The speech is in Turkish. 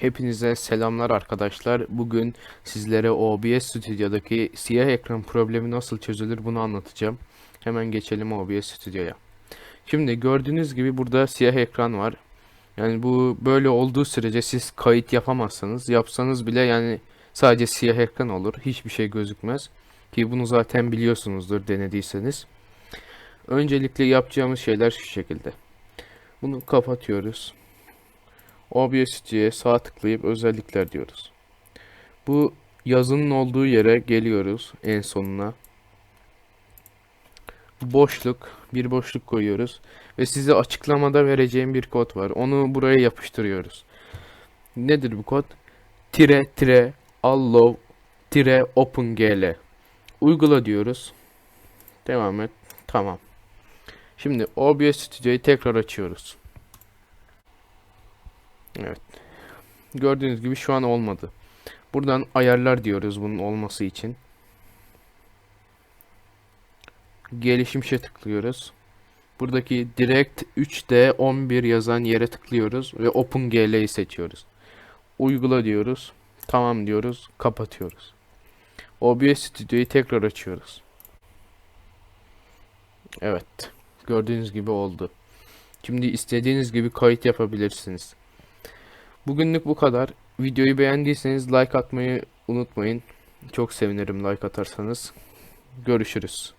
Hepinize selamlar arkadaşlar. Bugün sizlere OBS Studio'daki siyah ekran problemi nasıl çözülür bunu anlatacağım. Hemen geçelim OBS Studio'ya. Şimdi gördüğünüz gibi burada siyah ekran var. Yani bu böyle olduğu sürece siz kayıt yapamazsınız. Yapsanız bile yani sadece siyah ekran olur. Hiçbir şey gözükmez. Ki bunu zaten biliyorsunuzdur denediyseniz. Öncelikle yapacağımız şeyler şu şekilde. Bunu kapatıyoruz. OBS'ciye sağ tıklayıp özellikler diyoruz. Bu yazının olduğu yere geliyoruz en sonuna. Boşluk, bir boşluk koyuyoruz ve size açıklamada vereceğim bir kod var. Onu buraya yapıştırıyoruz. Nedir bu kod? Tire tire allow tire opengl. Uygula diyoruz. Devam et. Tamam. Şimdi OBS Studio'yu tekrar açıyoruz. Evet. Gördüğünüz gibi şu an olmadı. Buradan ayarlar diyoruz bunun olması için. Gelişmişe tıklıyoruz. Buradaki Direct 3D 11 yazan yere tıklıyoruz ve OpenGL'yi seçiyoruz. Uygula diyoruz. Tamam diyoruz. Kapatıyoruz. OBS Studio'yu tekrar açıyoruz. Evet. Gördüğünüz gibi oldu. Şimdi istediğiniz gibi kayıt yapabilirsiniz. Bugünlük bu kadar. Videoyu beğendiyseniz like atmayı unutmayın. Çok sevinirim like atarsanız. Görüşürüz.